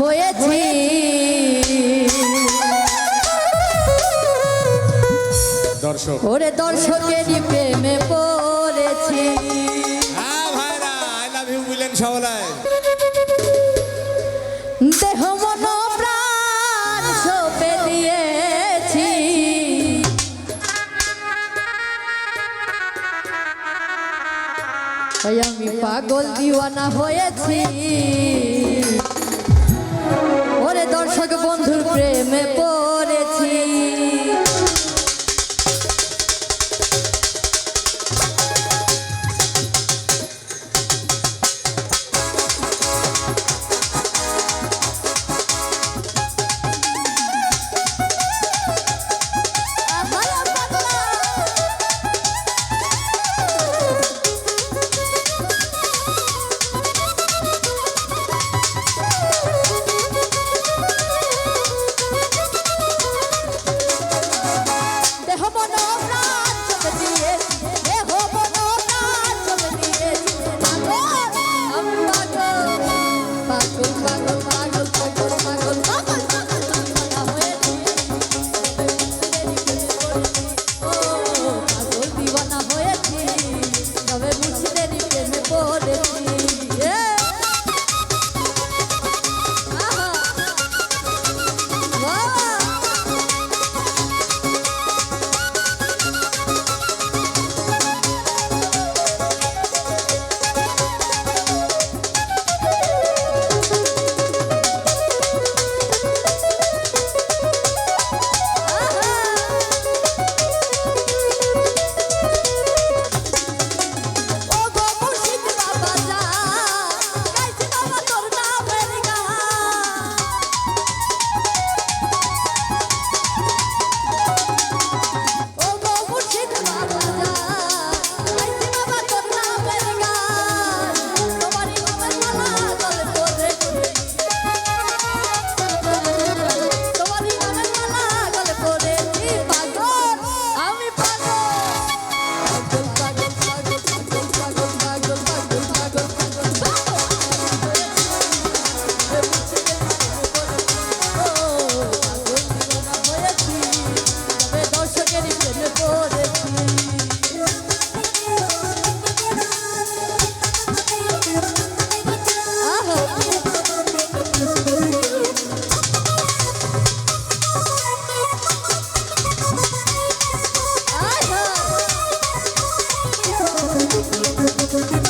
হয়েছি। দর্শক। ওরে দর্শকের প্রেমে পড়েছি। হ্যাঁ ভাইরা আই লাভ ইউ বলেন সবাই দেহ মন প্রাণ আমি পাগল দিওয়ানা হয়েছি। দর্শক বন্ধুর প্রেমে thank